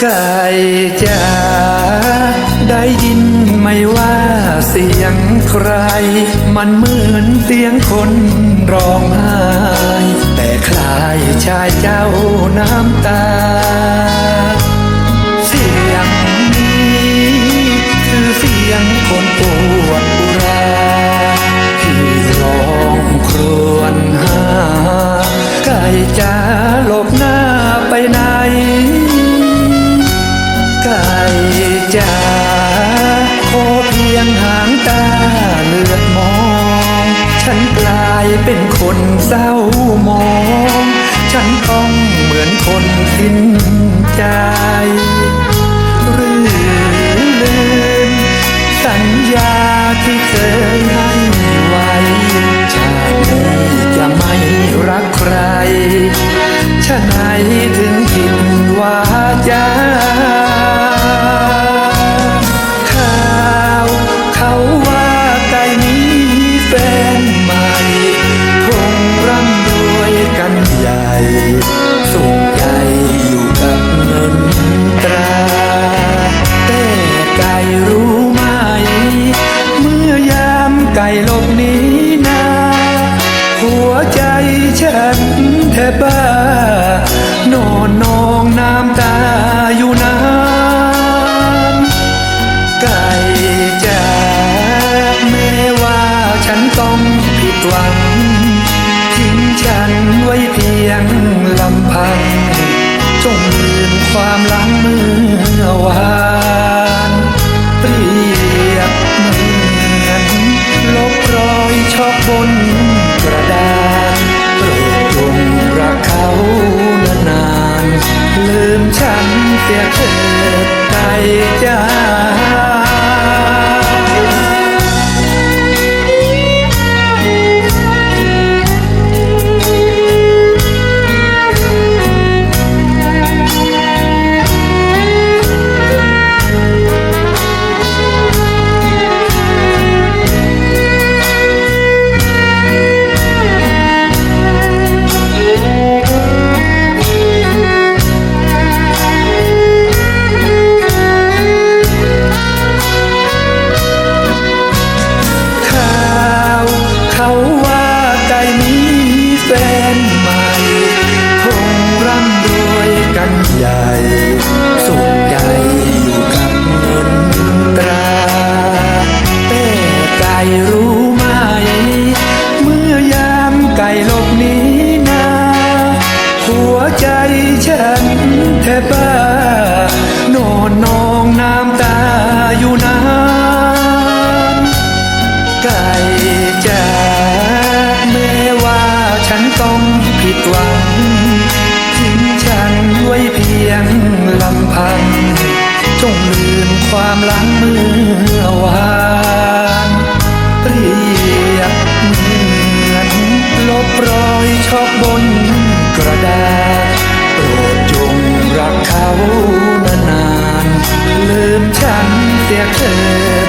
ไก่จ๋าได้ยินไหมว่าเสียงใคร มันเหมือนเสียงคนร้องไห้แต่คลายชายเจ้าน้ำตา จ๋าขอเพียงหางตาเลือดมอง ฉันกลายเป็นคนเศร้ามอง ฉันต้องเหมือนคนสิ้นใจหรือลืมสัญญาที่เคยให้ไว้ชาตินี้จะไม่รักใครชะไหนถึงผิดว่า ก่หลบหนีนาหัวใจฉันแทบบ้านอนนองน้ำตาอยู่นานไก่จ๋าแม้ว่าฉันต้องผิดหวังทิ้งฉันไว้เพียงลำพัง จงลืมความหลังเมื่อ ต้องผิดหวังทิ้งฉันไว้เพียงลำพัง จงลืมความหลังเมื่อวานเรียบเหมือนลบรอยชอบบนกระดาษโปรดจงรักเขานานๆลืมฉันเสียเธอ